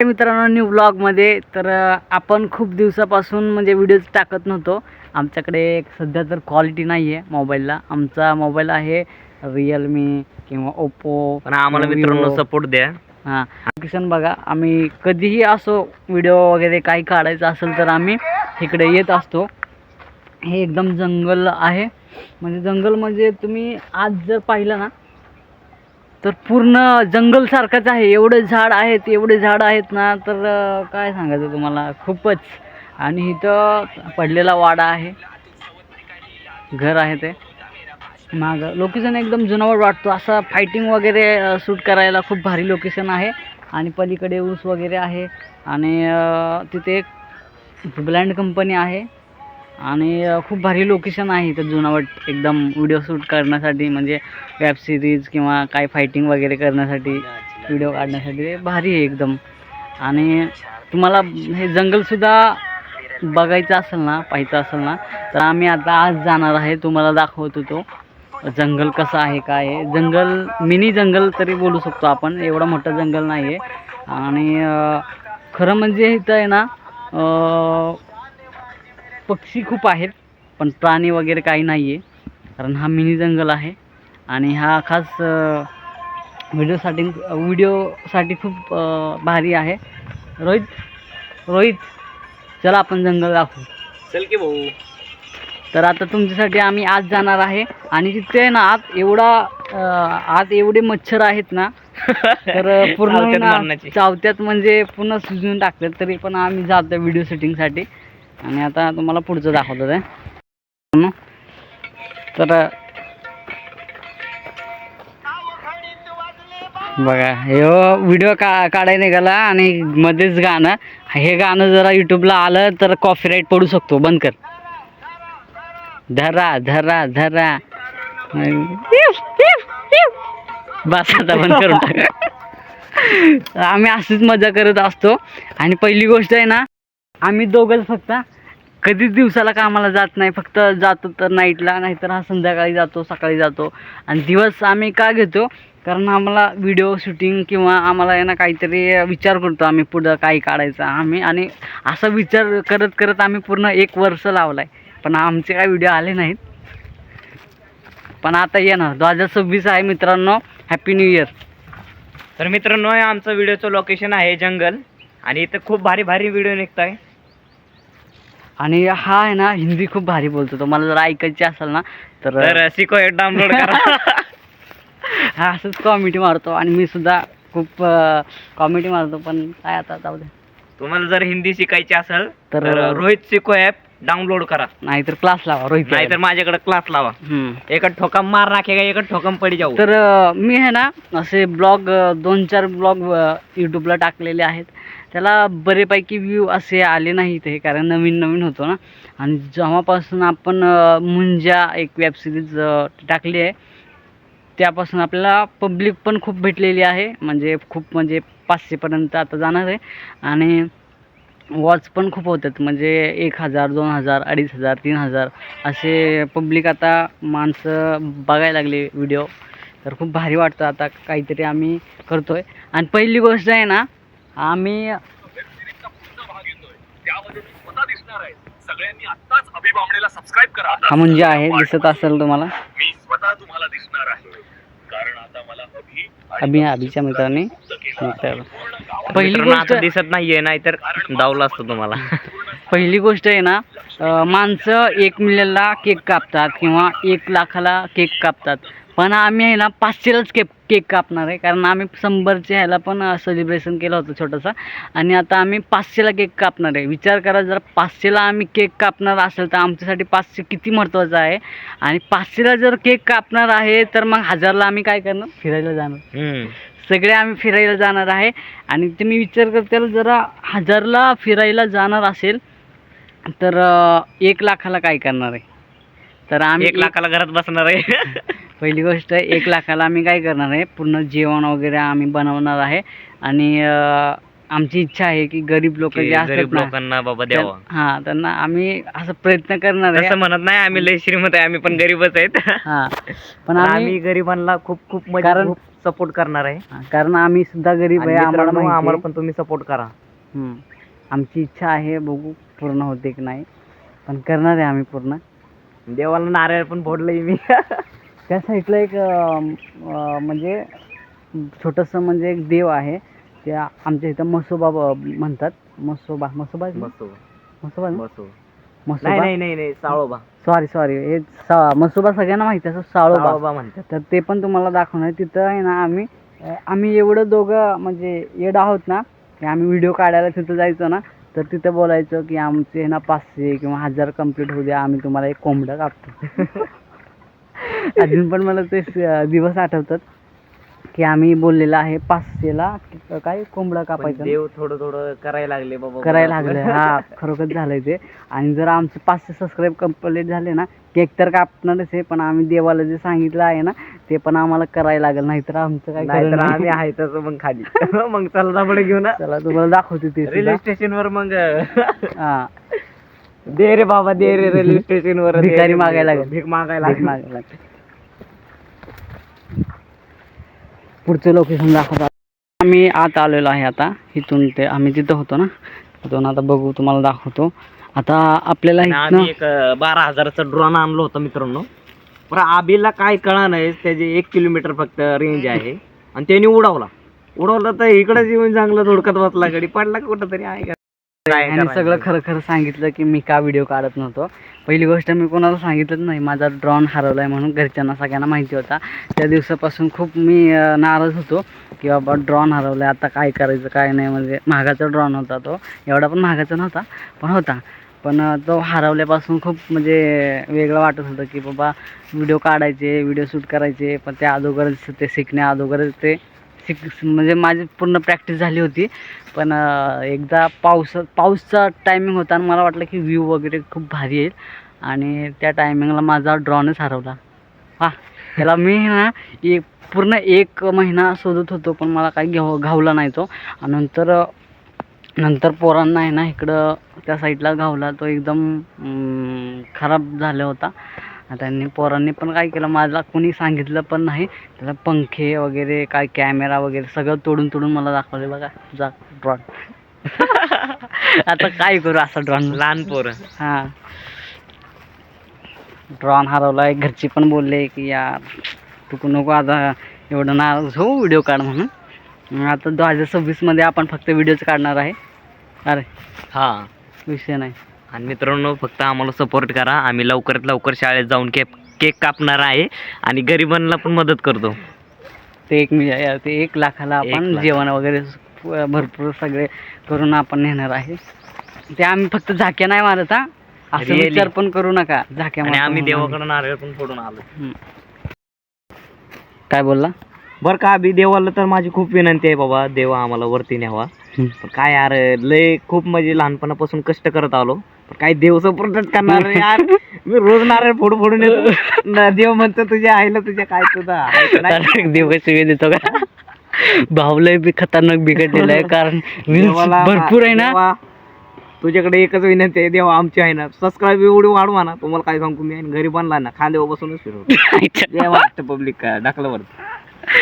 मित्रांनो न्यू ब्लॉगमध्ये तर आपण खूप दिवसापासून म्हणजे व्हिडिओज टाकत नव्हतो. आमच्याकडे एक सध्या तर क्वालिटी नाही आहे मोबाईलला आमचा मोबाईल आहे रिअलमी किंवा ओप्पो पण आम्हाला मित्रांनो सपोर्ट द्या. हां. लोकेशन बघा आम्ही कधीही असो व्हिडिओ वगैरे काही काढायचं असेल तर आम्ही इकडे येत असतो. हे एकदम जंगल आहे. म्हणजे जंगल म्हणजे तुम्ही आज जर पाहिलं ना तर पूर्ण जंगलसारखंच आहे. एवढे झाड आहेत एवढे झाड आहेत ना तर काय सांगायचं तुम्हाला? खूपच. आणि इथं पडलेला वाडा आहे. घर आहे ते. माग लोकेशन एकदम जुनावट वाटतो. असं फायटिंग वगैरे शूट करायला खूप भारी लोकेशन आहे. आणि पलीकडे ऊस वगैरे आहे. आणि तिथे एक ब्लँड कंपनी आहे. आणि खूप भारी लोकेशन आहे इथं जुनावट. एकदम व्हिडिओ शूट करण्यासाठी म्हणजे वेब सिरीज किंवा काय फायटिंग वगैरे करण्यासाठी व्हिडिओ काढण्यासाठी. भारी आहे एकदम. आणि तुम्हाला हे जंगलसुद्धा बघायचं असेल ना पाहायचं असेल ना तर आम्ही आता आज जाणार आहे. तुम्हाला दाखवतो तो. जंगल कसं आहे काय आहे. जंगल मिनी जंगल तरी बोलू शकतो आपण. एवढं मोठं जंगल नाही आहे आणि खरं म्हणजे इथं आहे ना पक्षी खूप आहेत पण प्राणी वगैरे काही नाही आहे कारण हा मिनी जंगल आहे आणि हा खास व्हिडिओसाठी व्हिडिओसाठी खूप भारी आहे. रोहित रोहित चला आपण जंगल दाखवू. चल की भाऊ. तर आता तुमच्यासाठी आम्ही आज जाणार आहे आणि तिथे ना आत एवढा आत एवढे मच्छर आहेत ना तर पूर्ण. चावत्यात म्हणजे पूर्ण सुजून टाकतात तरी पण आम्ही जातो व्हिडिओ शूटिंगसाठी आणि आता तुम्हाला पुढचं दाखवतो ते तर बघा हे हो, व्हिडिओ का काढायला निघाला आणि मध्येच गाणं. हे गाणं जरा यूट्यूबला आलं तर कॉपीराईट पडू शकतो. बंद कर. धरा धरा धरा. बस आता बंद करून टाका. आम्ही अशीच मजा करत असतो. आणि पहिली गोष्ट आहे ना आम्ही दोघंच फक्त कधीच दिवसाला कामाला जात नाही. फक्त जातो तर नाईटला नाहीतर हा संध्याकाळी जातो सकाळी जातो. आणि दिवस आम्ही का घेतो? कारण आम्हाला व्हिडिओ शूटिंग किंवा आम्हाला यांना ना काहीतरी विचार करतो आम्ही पुढं काही काढायचं आम्ही. आणि असा विचार करत करत आम्ही पूर्ण एक वर्ष लावला आहे पण आमचे काय व्हिडिओ आले नाहीत. पण आता येणार दोन हजार सव्वीस आहे मित्रांनो. हॅपी न्यू इयर तर मित्रांनो हे आमचं व्हिडिओचं लोकेशन आहे जंगल. आणि इथं खूप भारी भारी व्हिडिओ निघत आहे आणि हा आहे ना हिंदी खूप भारी बोलतो तो. मला जर ऐकायची असेल ना तर तर शिको डाउनलोड करा. हा असंच कॉमेडी मारतो आणि मी सुद्धा खूप कॉमेडी मारतो पण काय आता जाऊ दे. तुम्हाला जर हिंदी शिकायची असेल तर- तर रोहित शिको ॲप डाउनलोड करा. नाहीतर क्लास लावा रोहित नाहीतर माझ्याकडे क्लास लावा. हम्म. ठोकम मार राखेगा एकच ठोकम पडी जाऊ. तर अं, मी आहे ना असे ब्लॉग दोन चार ब्लॉग यूट्यूबला टाकलेले आहेत. त्याला बरेपैकी व्ह्यू असे आले नाहीत हे कारण नवीन नवीन होतो ना. आणि जेव्हापासून आपण मुंजा एक वेब सिरीज टाकली आहे त्यापासून आपल्याला पब्लिक पण खूप भेटलेली आहे. म्हणजे खूप म्हणजे पाचशेपर्यंत आता जाणार आहे. आणि वॉच पण खूप होतात. म्हणजे एक हजार दोन हजार अडीच हजार तीन हजार असे पब्लिक आता माणसं बघायला लागले व्हिडिओ तर खूप भारी वाटतं आता काहीतरी आम्ही करतो आहे आणि पहिली गोष्ट आहे ना आम्ही हा म्हणजे आहे दिसत असेल तुम्हाला? मी स्वतः तुम्हाला दिसणार आहे. कारण आता मला अभि अभि अभिच्या मित्राने तर पहिली गोष्ट आता दिसत नाहीये नाहीतर डावला असतो तुम्हाला. पहिली गोष्ट आहे ना माणसं एक मिलियनला केक कापतात किंवा एक लाखाला केक कापतात. पण आम्ही आहे ना पाचशेलाच केक केक कापणार आहे. कारण आम्ही शंभरच्या ह्याला पण सेलिब्रेशन केलं होतं छोटंसं. आणि आता आम्ही पाचशेला केक कापणार आहे. विचार करा जर पाचशेला आम्ही केक कापणार असेल तर आमच्यासाठी पाचशे किती महत्त्वाचं आहे? आणि पाचशेला जर केक कापणार आहे तर मग हजारला आम्ही काय करणार? फिरायला जाणार. सगळे आम्ही फिरायला जाणार आहे. आणि तुम्ही विचार करताल जरा हजारला फिरायला जाणार असेल तर एक लाखाला काय करणार आहे? तर आम्ही एक लाखाला घरात बसणार आहे. पहिली गोष्ट एक लाखाला आम्ही काय करणार आहे? पूर्ण जेवण वगैरे आम्ही बनवणार आहे. आणि आमची इच्छा आहे की गरीब लोक की जे असतात गरीब लोकांना बाबा द्यावा. हा त्यांना आम्ही असं प्रयत्न करणार आहे. तसं म्हणत नाही आम्ही लय श्रीमंत आहे आम्ही पण गरीबच आहेत. हा पण आम्ही गरिबांना खूप खूप म्हणजे कारण सपोर्ट करणार आहे. हा, कारण आम्ही सुद्धा गरीब आहे आम्हाला आम्हाला आहे. पण तुम्ही सपोर्ट करा. हम्म. आमची इच्छा आहे बघू पूर्ण होते की नाही. पण करणार आहे आम्ही पूर्ण. देवाला नारळ पण फोडलंय मी. त्या साईडला एक अं, अं, म्हणजे छोटंसं म्हणजे एक देव आहे. ते आमच्या इथं मसोबा ब- म्हणतात. मसोबा मसोबा मसोबा ना? नाही मसोबा नाही नाही नाही साळोबा. सॉरी सॉरी हे सा- सगळ्यांना माहिती असं साळोबा. साळोबा म्हणतात. तर ते पण तुम्हाला दाखवणार. तिथं आहे ना आम्ही अं, आम्ही एवढं दोघं म्हणजे येड आहोत ना की आम्ही व्हिडिओ काढायला तिथं जायचो ना तर तिथं बोलायचं की आमचे ना पाचशे किंवा हजार कंप्लीट होऊ द्या आम्ही तुम्हाला एक कोंबडं कापतो. अजून पण मला ते दिवस आठवतात. की आम्ही बोललेलं आहे पाचशेला काय कोंबडा कापायचा? देव थोडं थोडं करायला लागले बाबा करायला लागलं हा खरोखर झालंय ते आणि जर आमचे पाचशे सबस्क्राईब कंप्लीट झाले ना केक तर कापणारच आहे पण आम्ही देवाला जे सांगितलं आहे ना ते पण आम्हाला करायला लागेल नाहीतर आमचं काय नाहीतर. आम्ही आहे तसं मग खाली मग चला दाबडे घेऊन चला तुम्हाला दाखवते ते रेल्वे सुद्धा. स्टेशन वर मग हा दे रे बाबा दे रे रेल्वे स्टेशन वर भिकारी मागायला लागेल. भीक मागायला लागेल. मागायला. पुढचं लोकेशन दाखवतो. आम्ही आत आलेलो आहे आता. इथून ते आम्ही तिथं होतो ना. तिथून आता बघू तुम्हाला दाखवतो. आता आपल्याला इथनं आम्ही एक अं, बारा हजाराचा ड्रोन आणलो होता मित्रांनो. पण आबीला काय कळा नाही. त्याचे एक किलोमीटर फक्त रेंज आहे. आणि त्याने उडवला. उडवला तर इकडेच येऊन चांगलं धोडकत बसला. गडी पडला कुठं तरी आहे का? आणि सगळं? खरं खरं सांगितलं की मी का व्हिडिओ काढत नव्हतो. पहिली गोष्ट मी कोणाला सांगितलंच नाही. माझा ड्रॉन हरवला आहे म्हणून घरच्यांना सगळ्यांना माहिती होता. त्या दिवसापासून खूप मी नाराज होतो की बाबा ड्रॉन हरवला आहे आता काय करायचं काय नाही म्हणजे महागाचा ड्रॉन होता तो. एवढा पण महागाचा नव्हता पण होता. पण तो हरवल्यापासून खूप म्हणजे वेगळं वाटत होतं की बाबा व्हिडिओ काढायचे व्हिडिओ शूट करायचे. पण त्या अगोदरच ते शिकण्या अगोदरच ते प्रॅक्टिस म्हणजे माझी पूर्ण प्रॅक्टिस झाली होती. पण एकदा पाऊस पाऊसचा टायमिंग होता आणि मला वाटलं की व्ह्यू वगैरे खूप भारी येईल. आणि त्या टायमिंगला माझा ड्रॉनच हरवला हा त्याला मी ना एक पूर्ण एक महिना शोधत होतो पण मला काही घाव घावला नाही तो. आणि नंतर नंतर पोरांना आहे ना इकडं त्या साईडला घावला. तो एकदम खराब झाला होता. त्यांनी पोरांनी पण काय केलं मला कोणी सांगितलं पण नाही. त्याला पंखे वगैरे काय कॅमेरा वगैरे सगळं तोडून तोडून मला दाखवले बघा. तुझा ड्रॉन आता काय करू असा ड्रॉन लहान पोरं. हां. ड्रॉन हरवला आहे घरची पण बोलले की यार तू नको आता एवढं नाराज हो व्हिडिओ काढ म्हणून. आता दोन हजार सव्वीसमध्ये आपण फक्त व्हिडिओच काढणार आहे. अरे. हा. विषय नाही. आणि मित्रांनो फक्त आम्हाला सपोर्ट करा. आम्ही लवकरात लवकर शाळेत जाऊन केक केक कापणार आहे आणि गरिबांना पण मदत करतो. ते एक मी ते एक लाखाला एक आपण लाख. जेवण वगैरे स- भरपूर सगळे करून आपण नेणार आहे. ते आम्ही फक्त झाक्या नाही मारत हा. असं Really? विचार पण करू नका. झाक्या आणि मारतो आम्ही म्हणून देवाकडे नारळ पण फोडून आलो. हम्म. काय बोलला? बरं का अभि देवाला तर माझी खूप विनंती आहे बाबा. देवा आम्हाला वरती न्यावा. हम्म. पण काय यार लय खूप म्हणजे लहानपणापासून कष्ट करत आलो. काय देव सपोर्टच करणार रे यार. मी रोज नारळ फोडू फोडून येतो. न देव म्हणतो तुझ्या आईला तुझ्या काय तुझा देव शिवे देतो का? भावलंय बी खतरनाक बिघडलेलं आहे कारण reels देवाला भरपूर आहे ना? देवा, तुझ्याकडे एकच विनंती आहे देवा आमची आहे ना. सबस्क्राईब एवढी वाढवा ना. तुम्हाला काय सांगू मी? आणि गरीबांना ना खांद्यावर बसूनच फिरवतो. जे वाटतं पब्लिक ढकलवर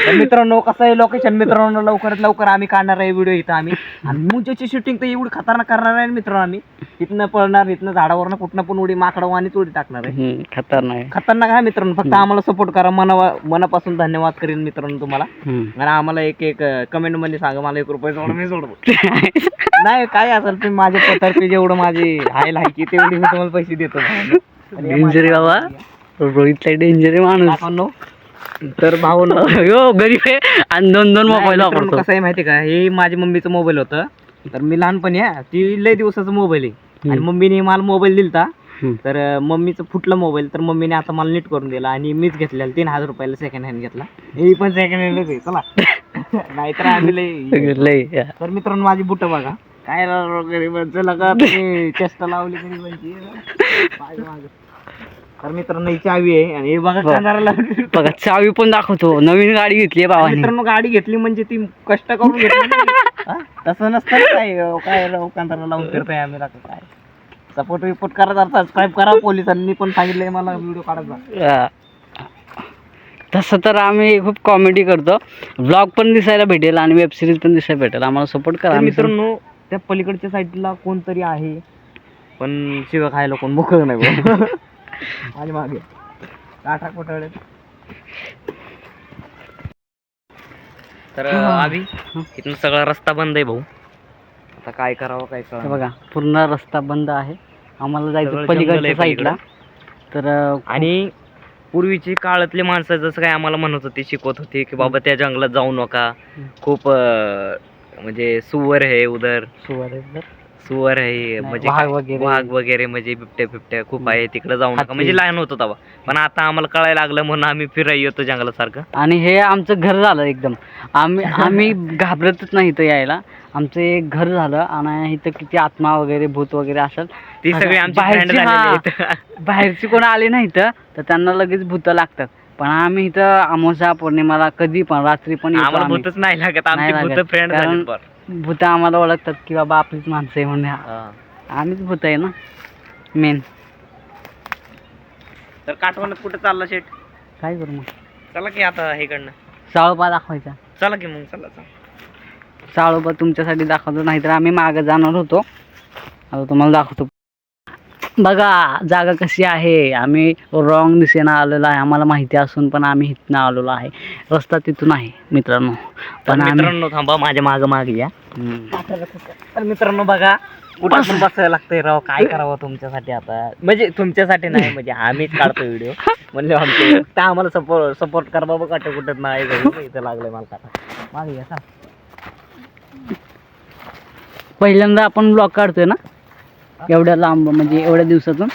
तर मित्रांनो कसं आहे लोकेशन मित्रांनो लवकरात लवकर आम्ही काढणार आहे व्हिडिओ इथं आम्ही. आणि मुंजाची शूटिंग तर एवढी खतरनाक करणार आहे मित्रांनो आम्ही. इथनं पळणार इथनं झाडावरनं कुठनं पण उडी माकडं आणि उडी टाकणार आहे. हम्म, खतरनाक खतरनाक आहे मित्रांनो. फक्त आम्हाला सपोर्ट करा. मनावा मनापासून धन्यवाद करेन मित्रांनो तुम्हाला. हम्म. आणि आम्हाला एक एक कमेंटमध्ये सांगा मला एक रुपये सोडून मी सोडतो नाही काय असेल तुम्ही माझ्या तर्फे जेवढं माझी आहे लायकी तेवढी मी तुम्हाला पैसे देतो. डेंजर आहे बाबा. रोहितला डेंजर आहे माणूस. काकांनो, तर भाऊ हो गरीब आहे. आणि दोन दोन मोबाईल वापरतो. कसं आहे माहिती का? हे माझ्या मम्मीचं मोबाईल होतं. तर मी लहानपणी आहे ती लय दिवसाचा मोबाईल आहे. आणि मम्मीने मला मोबाईल दिलता. तर मम्मीचं फुटलं मोबाईल तर मम्मीने आता मला नीट करून दिला. आणि मीच घेतलेला तीन हजार रुपयाला सेकंड हँड घेतला. हे पण सेकंड हँडच आहे. चला. नाहीतर आम्ही लय लय तर मित्रांनो माझी बुट बघा. काय गरीबांचं? लगा चेष्टा लावली गरीबांची. तर मित्रांनो ही चावी आहे आणि हे बघा हो. कांदाराला. बघा चावी पण दाखवतो. नवीन गाडी घेतली आहे मित्रांनो गाडी घेतली म्हणजे ती कष्ट करून घेतली. हा? तसं नसतं ना काय अहो, काय कांदारा लावून फिरताय आम्ही. राव काय? सपोर्ट विपोर्ट करा जरा सबस्क्राईब करा पोलिसांनी पण सांगितलंय मला व्हिडिओ काढायचा हा. तसं तर आम्ही खूप कॉमेडी करतो. ब्लॉग पण दिसायला भेटेल आणि वेब सिरीज पण दिसायला भेटेल. आम्हाला सपोर्ट करा. तर आम्ही मित्रांनो त्या पलीकडच्या साईडला कोणतरी आहे. पण शिव खायला कोण मोकळ नाही आणि मागे. काटा कोटाळे तर आम्ही इथून सगळा रस्ता बंद आहे भाऊ. आता काय करावं काय करावं बघा पूर्ण रस्ता बंद आहे. आम्हाला जायचं पलीकडच्या साईडला तर आणि पूर्वीची काळातले माणसं जसं काय आम्हाला म्हणत होते शिकवत होते की बाबा त्या जंगलात जाऊ नका. खूप म्हणजे सुवर आहे उदर. सुवर आहे. सुवर आहे म्हणजे वाघ काय- वगैरे. वाघ वगैरे म्हणजे बिबट्या बिबट्या खूप आहे तिकडे जाऊ नका. म्हणजे लहान होतो तेव्हा पण आता आम्हाला कळायला लागलं म्हणून आम्ही फिरायला येतो जंगलासारखं आणि हे आमचं घर झालं एकदम आम्ही आम्ही घाबरतच नाही इथं यायला आमचं एक घर झालं आणि इथं किती आत्मा वगैरे भूत वगैरे असेल ती सगळी आमची फ्रेंड बाहेरची झालेली. आहेत. बाहेरची कोण आली नाही इथं तर त्यांना लगेच भूत लागतात पण आम्ही इथं अमावस्या पौर्णिमाला कधी पण रात्री पण येतो आम्हाला आम्ही. भूतच नाही लागत नाही आमची लागत. भूत फ्रेंड कारण- झाली पण भूत आम्हाला ओळखतात की बाबा आपलीच माणसं आहे म्हणून हा. आम्हीच भूत आहे ना? मेन तर काठवणात कुठे चालला शेट काय करू मग? चला की आता हे कडनं साळोबा दाखवायचा. चला की मग चला चला. साळोबा तुमच्यासाठी दाखवतो नाहीतर आम्ही मागं जाणार होतो. आता तुम्हाला दाखवतो. बघा जागा कशी आहे? आम्ही रॉंग दिशेनं आलेलो आहे. आम्हाला माहिती असून पण आम्ही इथनं आलेलो आहे. रस्ता तिथून आहे मित्रांनो. तर पण आम्ही मित्रांनो थांबा माझ्या माग मागे या. हम्म. तर मित्रांनो बघा कुठं पण बसायला लागतंय राव. काय करावं तुमच्यासाठी आता? म्हणजे तुमच्यासाठी नाही म्हणजे आम्हीच काढतो व्हिडिओ म्हणले आमचे आम्हाला सपोर्ट सपोर्ट कर बाबा काटे कुठं नाही इथं लागलंय मला काटा मागे या. पहिल्यांदा आपण ब्लॉग काढतोय ना? एवढ्या लांब म्हणजे एवढ्या दिवसातून?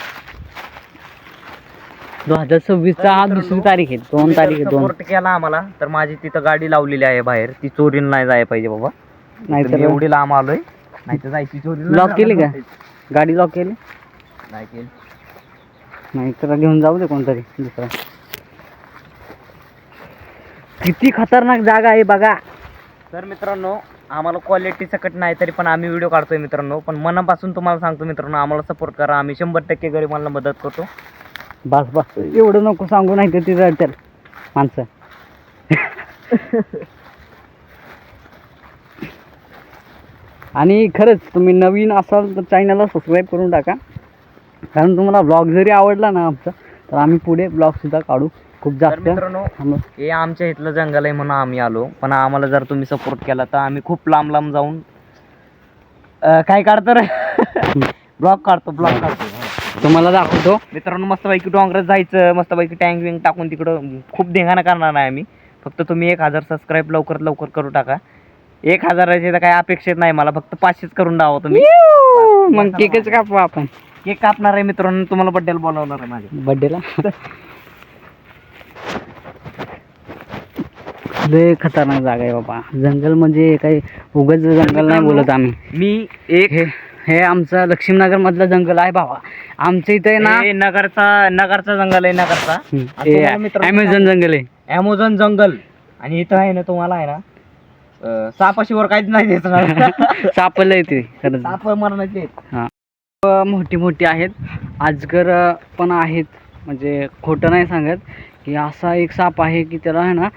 दोन हजार सव्वीसचा हा दुसरी तारीख आहे दोन तारीख आहे दोन. सपोर्ट केला आम्हाला तर माझी तिथं गाडी लावलेली आहे बाहेर. ती चोरीला नाही जायला पाहिजे बाबा. नाहीतर तर एवढी लांब आलोय नाही तर जायची चोरी लॉक केली का? गाडी लॉक केली? नाही केली. नाही तर घेऊन जाऊ दे कोणतरी दुसरा. किती खतरनाक जागा आहे बघा. तर मित्रांनो आम्हाला क्वालिटी सकट नाही तरी पण आम्ही व्हिडिओ काढतोय मित्रांनो. पण मनापासून तुम्हाला सांगतो मित्रांनो आम्हाला सपोर्ट करा. आम्ही शंभर टक्के गरिबांना मदत करतो. बस बस. एवढं नको सांगू नाही तर ती रडतील माणसं. आणि खरंच तुम्ही नवीन असाल तर चॅनलला सबस्क्राईब करून टाका. कारण तुम्हाला ब्लॉग जरी आवडला ना आमचा तर आम्ही पुढे ब्लॉग सुद्धा काढू. खूप तर जास्त. मित्रांनो थांबा. हे आमच्या इथलं जंगल आहे म्हणून आम्ही आलो. पण आम्हाला जर तुम्ही सपोर्ट केला तर आम्ही खूप लांब लांब जाऊन अं, काय काढतो रे? ब्लॉग काढतो ब्लॉग काढतो. तुम्हाला दाखवतो. मित्रांनो मस्तपैकी डोंगरात जायचं मस्तपैकी टँक विंग टाकून तिकडं खूप धिंगाणा करणार नाही आम्ही. फक्त तुम्ही एक हजार सबस्क्राईब लवकर लवकर करू टाका. एक हजाराचे तर काही अपेक्षित नाही मला फक्त पाचशेच करून टाका तुम्ही. मग केकच कापू आपण. केक कापणार आहे मित्रांनो तुम्हाला बड्डेला बोलावणार आहे माझ्या. बड्डेला? लय खतरनाक जागा आहे बाबा. जंगल म्हणजे काही उगाच जंगल नाही बोलत आम्ही. मी एक हे हे आमचं लक्ष्मीनगर मधलं जंगल आहे बाबा. आमच्या इथे ना हे नगरचा नगरचा जंगल आहे नगरचा. हम्म, आणि तुम्हाला मित्रांनो अमेझॉन जंगल आहे. ॲमेझॉन जंगल. आणि इथं आहे ना तुम्हाला आहे ना अं, सापाशिवर काहीच नाही दिसणार. सापडलं ते खरंच. साप मरणाचे मोठी मोठी आहेत. आजगर पण आहेत. म्हणजे खोटं नाही सांगत. की असा एक साप आहे की त्याला आहे ना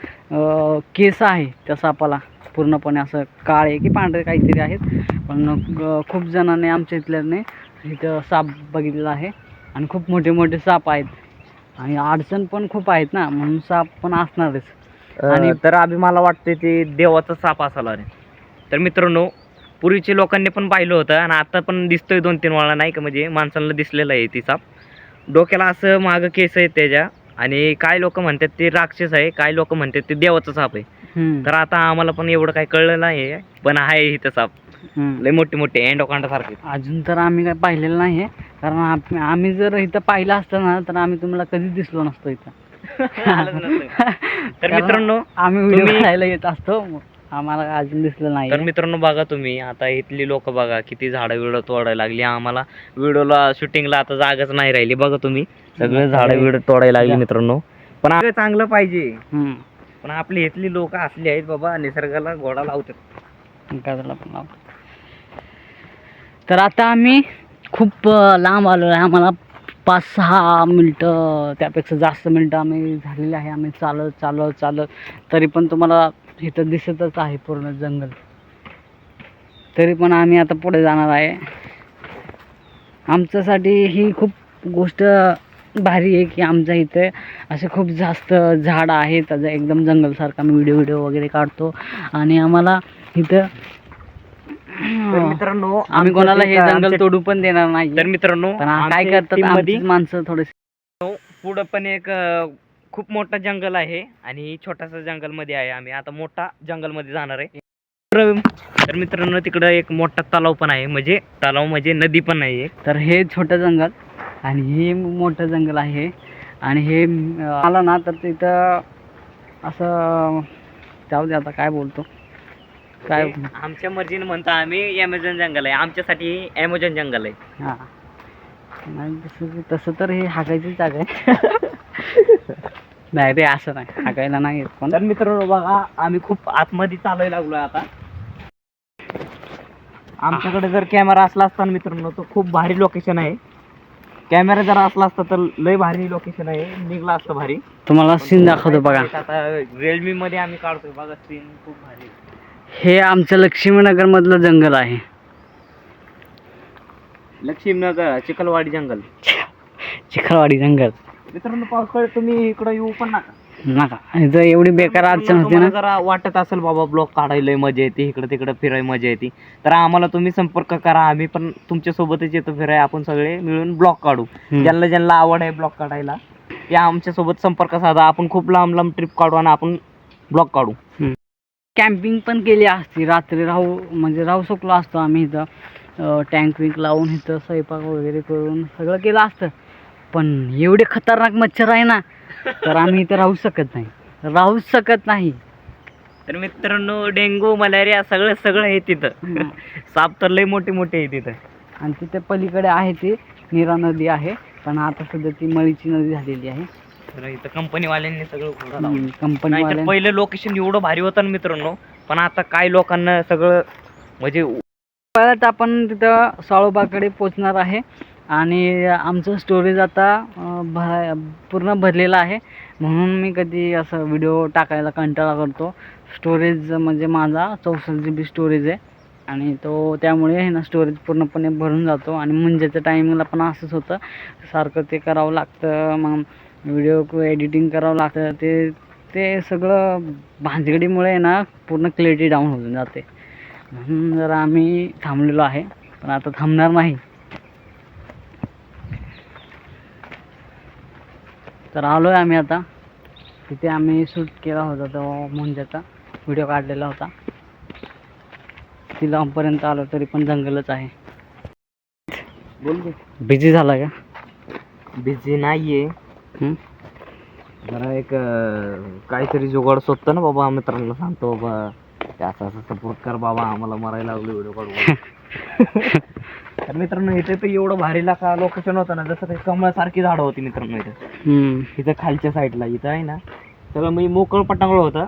केस आहे त्या सापाला. पूर्णपणे असं काळे की पांढरे काहीतरी आहेत. पण खूप जणांनी आमच्या इथल्याने इथं साप बघितलेला आहे. आणि खूप मोठे मोठे साप आहेत. आणि अडचण पण खूप आहेत ना म्हणून साप पण असणारच. आणि तर आम्ही मला वाटते ते देवाचा साप असाला रे तर मित्रांनो पूर्वीच्या लोकांनी पण पाहिलं होतं आणि आता पण दिसतोय दोन तीन वेळा नाही का? म्हणजे माणसांना दिसलेलं आहे ती साप. डोक्याला असं मागं केस आहेत त्याच्या. आणि काय लोक म्हणतात ते राक्षस आहे काय लोक म्हणतात ते देवाचा साप आहे. तर आता आम्हाला पण एवढं काही कळलं नाही पण आहे इथं साप. लय मोठे मोठे एंडोकांडा सारखे अजून तर आम्ही काय पाहिलेलं नाही कारण आम्ही जर इथं पाहिलं असतं ना तर आम्ही तुम्हाला कधीच दिसलो नसतो इथं. तर मित्रांनो आम्ही व्हिडिओ करायला येत असतो. आम्हाला अजून दिसलं नाही. तर मित्रांनो बघा तुम्ही आता इथली लोक बघा किती झाडं बिडं तोडायला लागली. आम्हाला व्हिडिओला शूटिंगला आता जागाच नाही राहिली. बघा तुम्ही सगळे झाडं बिडं तोडायला लागली मित्रांनो. पण आपलं चांगलं पाहिजे. पण आपली इथली लोक असली आहेत बाबा निसर्गाला घोडा लावतात. काय झालं पण लावतो. तर आता आम्ही खूप लांब आलो आहे आम्हाला पाच सहा मिनटं त्यापेक्षा जास्त मिनटं आम्ही झालेले आहे. आम्ही चालत चालत चालत. तरी पण तुम्हाला इथं दिसतच आहे पूर्ण जंगल. तरी पण आम्ही आता पुढे जाणार आहे. आमच्यासाठी ही खूप गोष्ट भारी आहे की आमच्या इथे असे खूप जास्त झाडं आहेत. त्याचं एकदम जंगलसारखा आम्ही व्हिडिओ व्हिडिओ वगैरे काढतो. आणि आम्हाला इथं तर मित्रांनो आम्ही कोणाला हे जंगल तोडू पण देणार नाही तर मित्रांनो काय करतात माणसं थोडेसे पुढं पण एक खूप मोठा जंगल आहे आणि छोटासा जंगलमध्ये आहे आम्ही. आता मोठा जंगलमध्ये जाणार आहे. तर- तर मित्रांनो तिकडं एक मोठा तलाव पण आहे. म्हणजे तलाव म्हणजे नदी पण आहे एक. तर हे छोटं जंगल आणि हे मोठं जंगल आहे. आणि हे आलं ना तर तिथं असं जाऊ दे आता काय बोलतो? काय आमच्या मर्जीने म्हणतो आम्ही अमेझॉन जंगल आहे. आमच्यासाठी अमेझॉन जंगल आहे. हां. नाही तसं तसं तर हे हाकायची जागा आहे. नाही रे असं नाही. हाकायला नाही येत पण तर मित्रांनो बघा आम्ही खूप आतमध्ये चालायला लागलोय आता. आमच्याकडे जर कॅमेरा असला असता ना मित्रांनो तर खूप भारी लोकेशन आहे. कॅमेरा जर असला असता तर लय भारी लोकेशन आहे. निघला असतं भारी. तुम्हाला सीन दाखवतो बघा. आता रिअलमी मध्ये आम्ही काढतोय बघा सीन खूप भारी. हे आमचं लक्ष्मीनगर मधलं जंगल आहे. लक्ष्मीनगर चिखलवाडी जंगल. चिखलवाडी जंगल. मित्रांनो पावसाळ्यात तुम्ही इकडे येऊ पण नका. नका. एवढी बेकार अडचण होती ना? तुम्हाला जरा वाटत असेल बाबा ब्लॉग काढायला मजा येते इकडे तिकडे फिरायला मजा येते. तर आम्हाला तुम्ही संपर्क करा आम्ही पण तुमच्या सोबतच येतो फिराय आपण सगळे मिळून ब्लॉग काढू. हम्म. ज्यांना ज्यांना आवड आहे ब्लॉग काढायला ते आमच्यासोबत संपर्क साधा. आपण खूप लांब लांब ट्रिप काढू आणि आपण ब्लॉग काढू. कॅम्पिंग पण केली असती. रात्री राहू म्हणजे राहू शकलो असतो आम्ही इथं. टँक विंक लावून इथं स्वयंपाक वगैरे करून सगळं केलं असतं. पण एवढे खतरनाक मच्छर आहे ना तर आम्ही इथं राहू शकत नाही. राहूच शकत नाही. तर मित्रांनो डेंगू मलेरिया सगळं सगळं आहे तिथं. साप तर लय मोठे मोठे आहे तिथं. आणि तिथे पलीकडे आहे ती नीरा नदी आहे पण आता सध्या ती मळीची नदी झालेली आहे. तर इथं कंपनीवाल्यांनी सगळं कंपनी पहिलं लोकेशन एवढं भारी होतं ना मित्रांनो पण आता काय लोकांना सगळं म्हणजे परत आपण तिथं साळोबाकडे पोचणार आहे. आणि आमचं स्टोरेज आता भरा पूर्ण भरलेलं आहे. म्हणून मी कधी असं व्हिडिओ टाकायला कंटाळा करतो. स्टोरेज म्हणजे माझा चौसष्ट जी बी स्टोरेज आहे. आणि तो त्यामुळे आहे ना स्टोरेज पूर्णपणे भरून जातो. आणि मुंजेच्या टायमिंगला पण असंच होतं. सारखं ते करावं लागतं. मग व्हिडिओ एडिटिंग करावं लागतं. ते ते सगळं भानगडीमुळे आहे ना पूर्ण क्लिअरिटी डाऊन होऊन जाते. म्हणून जरा आम्ही थांबलेलो आहे. पण आता थांबणार नाही. तर आलो आहे आम्ही आता. तिथे आम्ही शूट केला होता तो मुंजाचा व्हिडिओ काढलेला होता. तिलापर्यंत आलो तरी पण जंगलच आहे. बोल बिझी झाला का? बिझी नाहीये. हं? जरा एक अं, काहीतरी जुगाड शोधतो ना बाबा मित्रांना. सांगतो बाबा ते असं असं सपोर्ट कर बाबा. आम्हाला मरायला लागलो व्हिडिओ काढू तर मित्रांनो इथे तर एवढं भारी लाका लोकेशन होतं ना जसं काही कमळासारखी झाडं होती मित्रांनो इथे. इथं खालच्या साईडला इथं आहे ना. सगळं म्हणजे मोकळ पटांगळ होतं.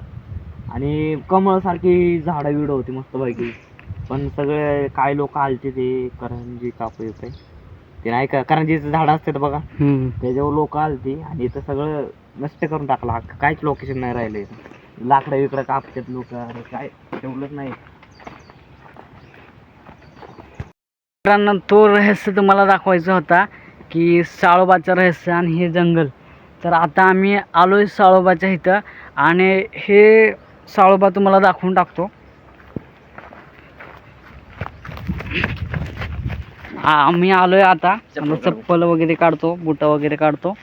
आणि कमळसारखी झाडं विडं होती मस्तपैकी. पण सगळे काय लोक आलते ते करंजी कापू येते ते नाही का करंजीचं झाड असतात बघा. त्याच्यावर लोक आलती आणि इथं सगळं नष्ट करून टाकलं. काहीच लोकेशन नाही राहिलं इथं. लाकडं विकडं कापतात लोक काय ठेवलंच नाही. मित्रांनो तो रहस्य तुम्हाला दाखवायचा होता की साळोबाचं रहस्य आणि हे जंगल. तर आता आम्ही आलोय साळोबाच्या इथं आणि हे साळोबा तुम्हाला दाखवून टाकतो. आम्ही आलोय आता. आता चप्पल वगैरे काढतो बुटं वगैरे काढतो.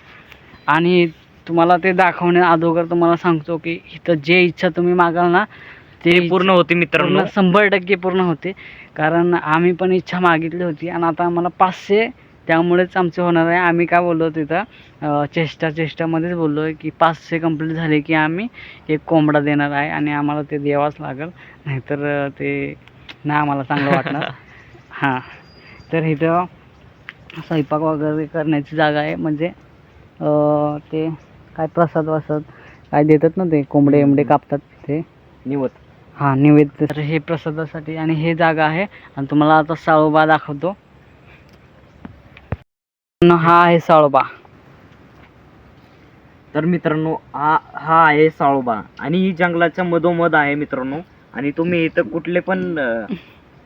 आणि तुम्हाला ते दाखवण्या अगोदर तुम्हाला सांगतो की इथं जे इच्छा तुम्ही मागाल ना ते पूर्ण होते मित्रांनो. शंभर टक्के पूर्ण होते. कारण आम्ही पण इच्छा मागितली होती आणि आता आम्हाला पाचशे त्यामुळेच आमचे होणार आहे. आम्ही काय बोललो तिथं चेष्टा चेष्टामध्येच बोललो आहे की पाचशे कंप्लीट झाले की आम्ही एक कोंबडा देणार आहे आणि आम्हाला ते द्यावाच लागेल. नाहीतर ते नाही आम्हाला चांगलं वाटणार. हां. तर इथं स्वयंपाक वगैरे करण्याची जागा आहे. म्हणजे ते काय प्रसाद वसाद काय देतात ना ते? कोंबडे एमडे कापतात ते निवत. हा निवेद्य. तर हे प्रसादासाठी आणि हे जागा आहे. आणि तुम्हाला आता साळोबा दाखवतो. हा आहे साळोबा. तर मित्रांनो हा हा आहे साळोबा. आणि ही जंगलाच्या मधोमध आहे मित्रांनो. आणि तुम्ही इथं कुठले पण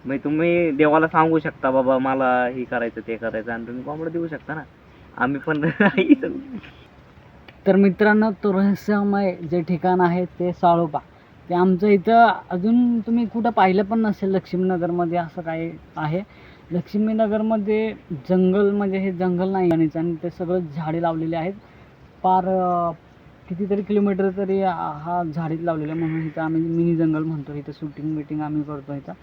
म्हणजे तुम्ही देवाला सांगू शकता बाबा मला हे करायचं ते करायचं. आणि तुम्ही कोंबडं देऊ शकता ना. आम्ही पण तर मित्रांनो तो रहस्यमय जे ठिकाण आहे ते साळोबा. ते आमचं इथं अजून तुम्ही कुठं पाहिलं पण नसेल लक्ष्मीनगरमध्ये असं काही आहे. लक्ष्मीनगरमध्ये जंगल म्हणजे हे जंगल नाही आणि आणि ते सगळं झाडे लावलेले आहेत. पार कितीतरी किलोमीटर तरी हा झाडीत लावलेले आहे म्हणून इथं आम्ही मिनी जंगल म्हणतो. इथं शूटिंग बिटिंग आम्ही करतो इथं.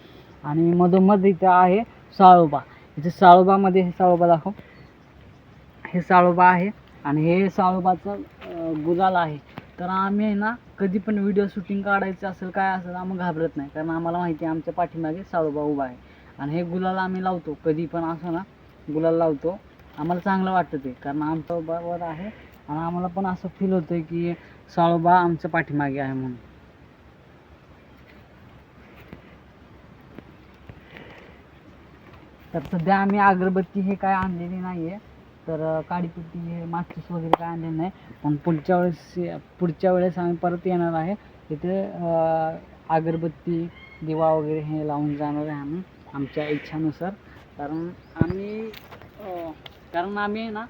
आणि मधोमध इथं आहे साळोबा. इथे साळोबामध्ये हे साळोबा दाखव. हे साळोबा आहे आणि हे साळोबाचं गुलाल आहे. तर आम्ही आहे ना कधी पण व्हिडिओ शूटिंग काढायचं असेल काय असेल आम्ही घाबरत नाही. कारण आम्हाला माहिती आहे आमच्या पाठीमागे साळोबा उभा आहे. आणि हे गुलाल आम्ही लावतो. कधी पण असं ना गुलाल लावतो. आम्हाला चांगलं वाटतं ते. कारण आमचा उभावर आहे. आणि आम्हाला पण असं फील होतं की साळोबा आमच्या पाठीमागे आहे म्हणून. तर सध्या आम्ही अगरबत्ती हे काय आणलेली नाही आहे तर अं, काडीपेटी हे माचीस वगैरे काय आणलेलं नाही. पण पुढच्या वेळेस पुढच्या वेळेस आम्ही परत येणार आहे. तिथे अगरबत्ती दिवा वगैरे हे लावून जाणार आहे आम्ही आमच्या इच्छानुसार. कारण आम्ही कारण आम्ही आहे ना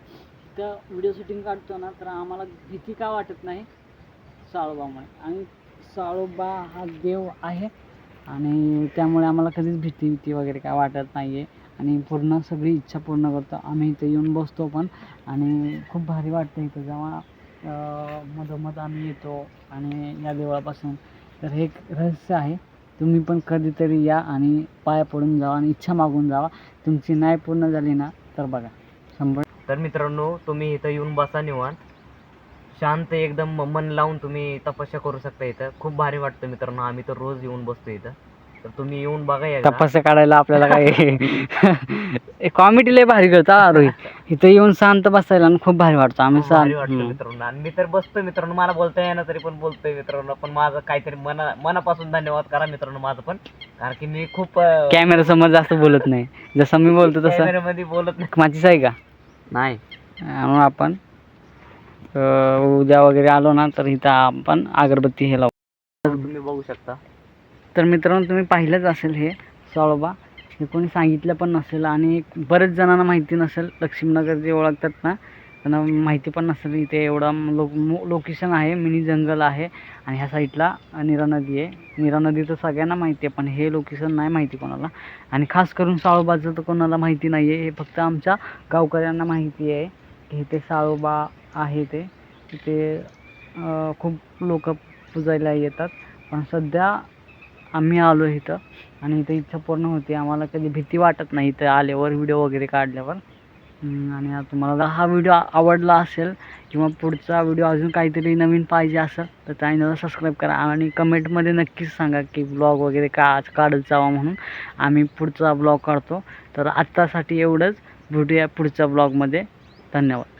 त्या व्हिडिओ शूटिंग काढतो ना तर आम्हाला भीती का वाटत नाही? साळोबामुळे आणि साळोबा हा देव आहे. आणि त्यामुळे आम्हाला कधीच भीती भीती वगैरे काय वाटत नाही आहे आणि पूर्ण सगळी इच्छा पूर्ण करतो. आम्ही इथे येऊन बसतो पण आणि खूप भारी वाटतं इथं. जेव्हा मधोमध आम्ही येतो आणि या देवळापासून तर हे एक रहस्य आहे. तुम्ही पण कधीतरी या आणि पाया पडून जावा आणि इच्छा मागून जावा. तुमची नाही पूर्ण झाली ना तर बघा. शंभर तर मित्रांनो तुम्ही इथं येऊन बसा निवांत. शांत एकदम मन लावून तुम्ही तपस्या करू शकता इथं. खूप भारी वाटतं मित्रांनो आम्ही तर रोज येऊन बसतो इथं. तर तुम्ही येऊन बघा. तपस्या काढायला आपल्याला काय कॉमेडी लय भारी करतो हा रोहित. इथं येऊन शांत बसायला आणि खूप भारी वाटतं आम्ही भारी शांत. मित्रांनो. आणि मी तर बसतो मित्रांनो मला बोलता येणार तरी पण बोलतोय मित्रांनो. पण माझं काहीतरी मना मनापासून धन्यवाद करा मित्रांनो माझं पण. कारण की मी खूप कॅमेरा समोर जास्त बोलत नाही. जसं मी बोलतो तसं. मध्ये बोलत नाही. माझीच आहे का? नाही. म्हणून आपण. अं, उद्या वगैरे आलो ना तर इथं आपण अगरबत्ती हे लावू. तुम्ही बघू शकता. तर मित्रांनो तुम्ही पाहिलंच असेल हे साळोबा. हे कोणी सांगितलं पण नसेल आणि बरेच जणांना माहिती नसेल. लक्ष्मीनगर जे ओळखतात ना. त्यांना माहिती पण नसेल इथे एवढा लो लोकेशन आहे मिनी जंगल आहे. आणि ह्या साईडला नीरा नदी आहे. नीरा नदी तर सगळ्यांना माहिती आहे पण हे लोकेशन नाही माहिती कोणाला. आणि खास करून साळोबाचं तर कोणाला माहिती नाही आहे हे फक्त आमच्या गावकऱ्यांना माहिती आहे की इथे साळोबा आहे ते. तिथे खूप लोक पूजायला येतात. पण सध्या आम्ही आलो इथं आणि इथं इच्छा पूर्ण होती. आम्हाला कधी भीती वाटत नाही इथं आल्यावर व्हिडिओ वगैरे काढल्यावर. आणि आता तुम्हाला हा व्हिडिओ आवडला असेल किंवा पुढचा व्हिडिओ अजून काहीतरी नवीन पाहिजे असेल तर चॅनलला सबस्क्राईब करा आणि कमेंटमध्ये नक्कीच सांगा की ब्लॉग वगैरे का आज काढत जावा म्हणून. आम्ही पुढचा ब्लॉग काढतो. तर आत्तासाठी एवढंच. भेटूया पुढच्या ब्लॉगमध्ये धन्यवाद.